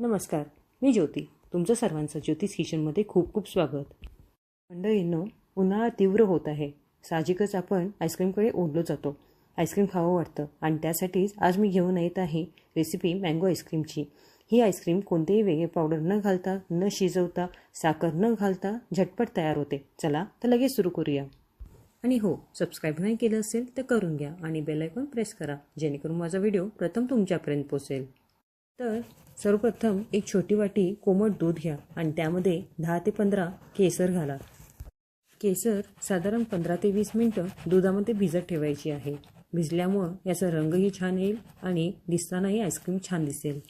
नमस्कार मी ज्योती. तुमचं सर्वांचं ज्योतिष किचनमध्ये खूप खूप स्वागत. मंडळींनो उन्हाळा तीव्र होत आहे. साहजिकच आपण आईस्क्रीमकडे ओढलो जातो. आईस्क्रीम खावं वाटतं आणि त्यासाठीच आज मी घेऊन येत आहे रेसिपी मँगो आईस्क्रीमची. ही आईस्क्रीम कोणतेही वेगळे पावडर न घालता न शिजवता साखर न घालता झटपट तयार होते. चला तर लगेच सुरू करूया. आणि हो सबस्क्राईब नाही केलं असेल तर करून घ्या आणि बेल आयकॉन प्रेस करा जेणेकरून माझा व्हिडिओ प्रथम तुमच्यापर्यंत पोचेल तर सर्वप्रथम एक छोटी वाटी कोमट दूध घ्या आणि त्यामध्ये दहा ते पंधरा केसर घाला. केसर साधारण पंधरा ते वीस मिनटं दुधामध्ये भिजत ठेवायची आहे. भिजल्यामुळं याचा रंगही छान येईल आणि दिसतानाही आईस्क्रीम छान दिसेल.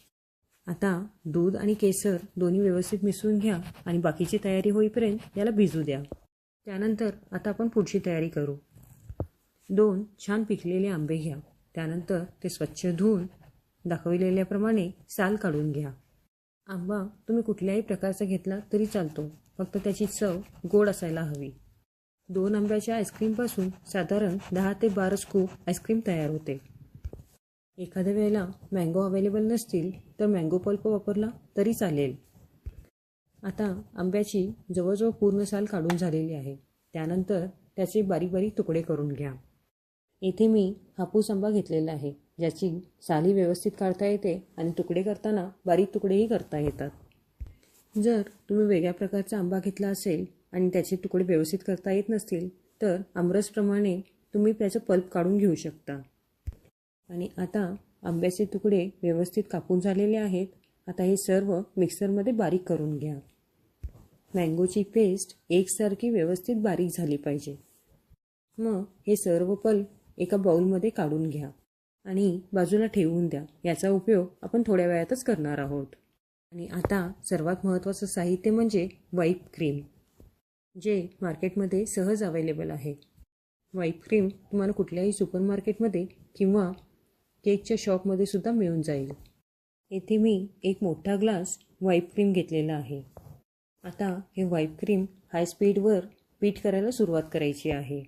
आता दूध आणि केसर दोन्ही व्यवस्थित मिसळून घ्या आणि बाकीची तयारी होईपर्यंत याला भिजू द्या. त्यानंतर आता आपण पुढची तयारी करू. दोन छान पिकलेले आंबे घ्या. त्यानंतर ते स्वच्छ धुवून दाखविलेल्याप्रमाणे साल काढून घ्या. आंबा तुम्ही कुठल्याही प्रकारचा घेतला तरी चालतो. फक्त त्याची चव गोड असायला हवी. दोन आंब्याच्या आईस्क्रीमपासून साधारण दहा ते बारा स्कूप आईस्क्रीम तयार होते. एखाद्या वेळेला मँगो अवेलेबल नसतील तर मँगो पल्प वापरला तरी चालेल. आता आंब्याची जवळजवळ पूर्ण साल काढून झालेली आहे. त्यानंतर त्याचे बारीक बारीक तुकडे करून घ्या. येथे मी हापूस आंबा घेतलेला आहे. ज्याची साली व्यवस्थित काढता येते आणि तुकडे करताना बारीक तुकडेही करता येतात. जर तुम्ही वेगळ्या प्रकारचा आंबा घेतला असेल आणि त्याचे तुकडे व्यवस्थित करता येत नसतील तर आमरसप्रमाणे तुम्ही त्याचं पल्प काढून घेऊ शकता. आणि आता आंब्याचे तुकडे व्यवस्थित कापून झालेले आहेत. आता हे सर्व मिक्सरमध्ये बारीक करून घ्या. मँगोची पेस्ट एकसारखी व्यवस्थित बारीक झाली पाहिजे. मग हे सर्व पल्प एका बाऊलमध्ये काढून घ्या. आणि बाजूला ठेवून द्या. याचा उपयोग आपण थोड्या वेळातच करणार आहोत. आणि आता सर्वात महत्त्वाचं साहित्य म्हणजे वाईप क्रीम जे मार्केटमध्ये सहज अवेलेबल आहे. वाईप क्रीम तुम्हाला कुठल्याही सुपर मार्केटमध्ये किंवा केकच्या शॉपमध्ये सुद्धा मिळून जाईल. येथे मी एक मोठा ग्लास व्हाईप क्रीम घेतलेला आहे. आता हे व्हाईप क्रीम हाय स्पीडवर पीठ करायला सुरुवात करायची आहे.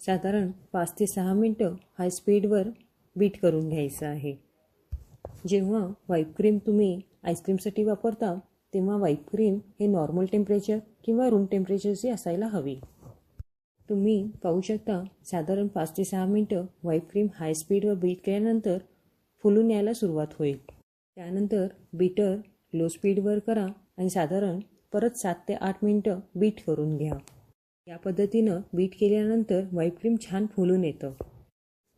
साधारण पाच ते सहा मिनटं हाय स्पीडवर बीट करून घ्यायचं आहे. जेव्हा व्हाईप क्रीम तुम्ही आईस्क्रीमसाठी वापरता तेव्हा व्हाईप क्रीम हे नॉर्मल टेम्परेचर किंवा रूम टेम्परेचरची असायला हवी. तुम्ही पाहू शकता साधारण पाच ते सहा मिनटं व्हाईप क्रीम हाय स्पीडवर बीट केल्यानंतर फुलून यायला सुरुवात होईल. त्यानंतर बीटर लो स्पीडवर करा आणि साधारण परत सात ते आठ मिनटं बीट करून घ्या. या पद्धतीनं बीट केल्यानंतर व्हाईप क्रीम छान फुलून येतं.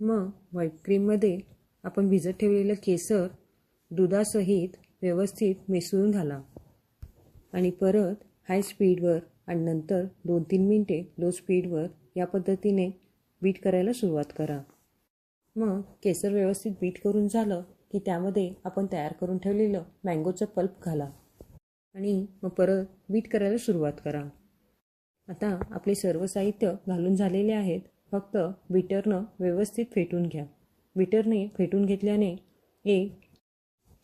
मग व्हाईप क्रीममध्ये आपण भिजत ठेवलेलं केसर दुधासहित व्यवस्थित मिसळून घाला. आणि परत हाय स्पीडवर आणि नंतर दोन तीन मिनटे लो स्पीडवर या पद्धतीने बीट करायला सुरुवात करा. मग केसर व्यवस्थित बीट करून झालं की त्यामध्ये आपण तयार करून ठेवलेलं मँगोचं पल्प घाला. आणि मग परत बीट करायला सुरुवात करा. आता आपले सर्व साहित्य घालून झालेले आहेत. फक्त बीटरनं व्यवस्थित फेटून घ्या. बीटरने फेटून घेतल्याने एक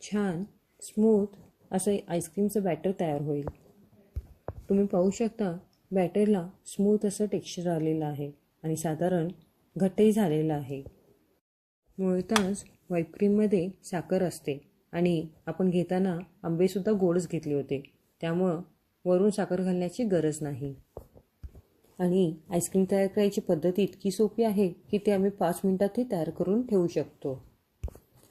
छान स्मूथ असं आईस्क्रीमचं बॅटर तयार होईल. तुम्ही पाहू शकता बॅटरला स्मूथ असं टेक्स्चर आलेलं आहे आणि साधारण घट्टही झालेलं आहे. मुळताच व्हाईपक्रीममध्ये साखर असते आणि आपण घेताना आंबेसुद्धा गोडच घेतले होते. त्यामुळं वरून साखर घालण्याची गरज नाही. आणि आईस्क्रीम तयार करायची पद्धत इतकी सोपी आहे की ते आम्ही पाच मिनटातही तयार करून ठेवू शकतो.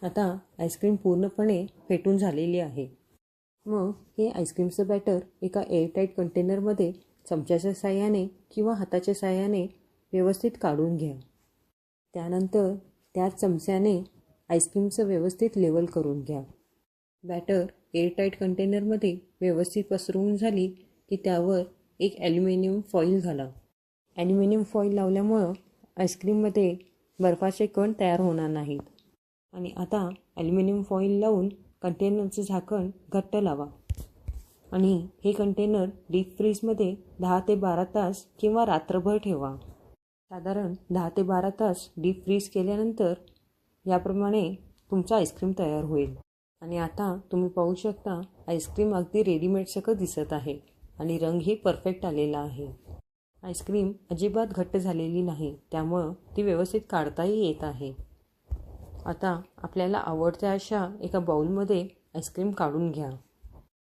आता आईस्क्रीम पूर्णपणे फेटून झालेली आहे. मग हे आईस्क्रीमचं बॅटर एका एअरटाईट कंटेनरमध्ये चमच्याच्या साह्याने किंवा हाताच्या साह्याने व्यवस्थित काढून घ्या. त्यानंतर त्या चमच्याने आईस्क्रीमचं व्यवस्थित लेवल करून घ्या. बॅटर एअरटाईट कंटेनरमध्ये व्यवस्थित पसरवून झाली की त्यावर एक ॲल्युमिनियम फॉईल घाला. ॲल्युमिनियम फॉईल लावल्यामुळं आईस्क्रीममध्ये बर्फाचे कण तयार होणार नाहीत. आणि आता ॲल्युमिनियम फॉईल लावून कंटेनरचं झाकण घट्ट लावा. आणि हे कंटेनर डीप फ्रीजमध्ये दहा ते बारा तास किंवा रात्रभर ठेवा. साधारण दहा ते बारा तास डीप फ्रीज केल्यानंतर याप्रमाणे तुमचा आईस्क्रीम तयार होईल. आणि आता तुम्ही पाहू शकता आईस्क्रीम अगदी रेडीमेडसकट दिसत आहे. आणि रंगही परफेक्ट आलेला आहे. आईस्क्रीम अजिबात घट्ट झालेली नाही त्यामुळं ती व्यवस्थित काढताही येत आहे. आता आपल्याला आवडत्या अशा एका बाऊलमध्ये आईस्क्रीम काढून घ्या.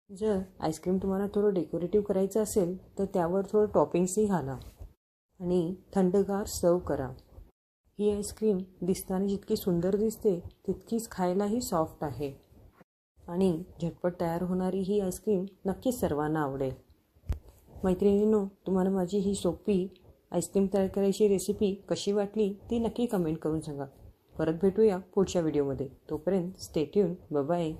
जर आईस्क्रीम तुम्हाला थोडं डेकोरेटिव्ह करायचं असेल तर त्यावर थोडं टॉपिंग्सही घाला आणि थंडगार सर्व करा. ही आईस्क्रीम दिसताना जितकी सुंदर दिसते तितकीच खायलाही सॉफ्ट आहे. आणि झटपट तयार होणारी ही आईस्क्रीम नक्कीच सर्वांना आवडेल. मैत्रिणींनो तुम्हाला माझी ही सोपी आईस्क्रीम तयार करायची रेसिपी कशी वाटली ती नक्की कमेंट करून सांगा. परत भेटूया पुढच्या व्हिडिओमध्ये तोपर्यंत स्टेट्यून बाय